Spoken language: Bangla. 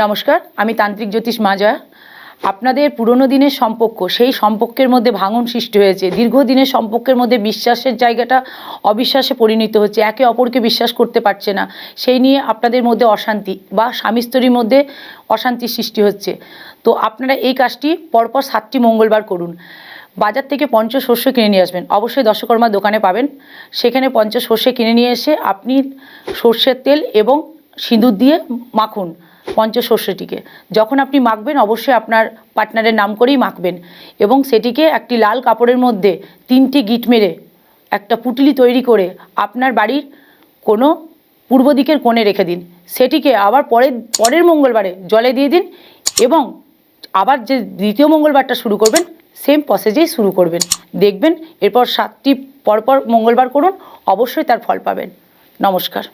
নমস্কার আমি তান্ত্রিক জ্যোতিষ মাজা আপনাদের পুরনো দিনের সম্পর্ক, সেই সম্পর্কের মধ্যে ভাঙন সৃষ্টি হয়েছে। দীর্ঘদিনের সম্পর্কের মধ্যে বিশ্বাসের জায়গাটা অবিশ্বাসে পরিণত হচ্ছে। একে অপরকে বিশ্বাস করতে পারছে না। সেই নিয়ে আপনাদের মধ্যে অশান্তি বা স্বামী স্ত্রীর মধ্যে অশান্তির সৃষ্টি হচ্ছে। তো আপনারা এই কাজটি পরপর সাতটি মঙ্গলবার করুন। বাজার থেকে পঞ্চশস্য কিনে নিয়ে আসবেন। অবশ্যই দশকর্মার দোকানে পাবেন। সেখানে পঞ্চশস্য কিনে নিয়ে এসে আপনি সর্ষের তেল এবং সিঁদুর দিয়ে মাখুন। পঞ্চশস্যটিকে যখন আপনি মাখবেন, অবশ্যই আপনার পার্টনারের নাম করেই মাখবেন। এবং সেটিকে একটি লাল কাপড়ের মধ্যে তিনটি গিট মেরে একটা পুটলি তৈরি করে আপনার বাড়ির কোনো পূর্ব দিকের কোণে রেখে দিন। সেটিকে আবার পরের পরের মঙ্গলবারে জলে দিয়ে দিন এবং আবার যে দ্বিতীয় মঙ্গলবারটা শুরু করবেন সেম প্রসেসেই শুরু করবেন। দেখবেন, এরপর সাতটি পরপর মঙ্গলবার করুন, অবশ্যই তার ফল পাবেন। নমস্কার।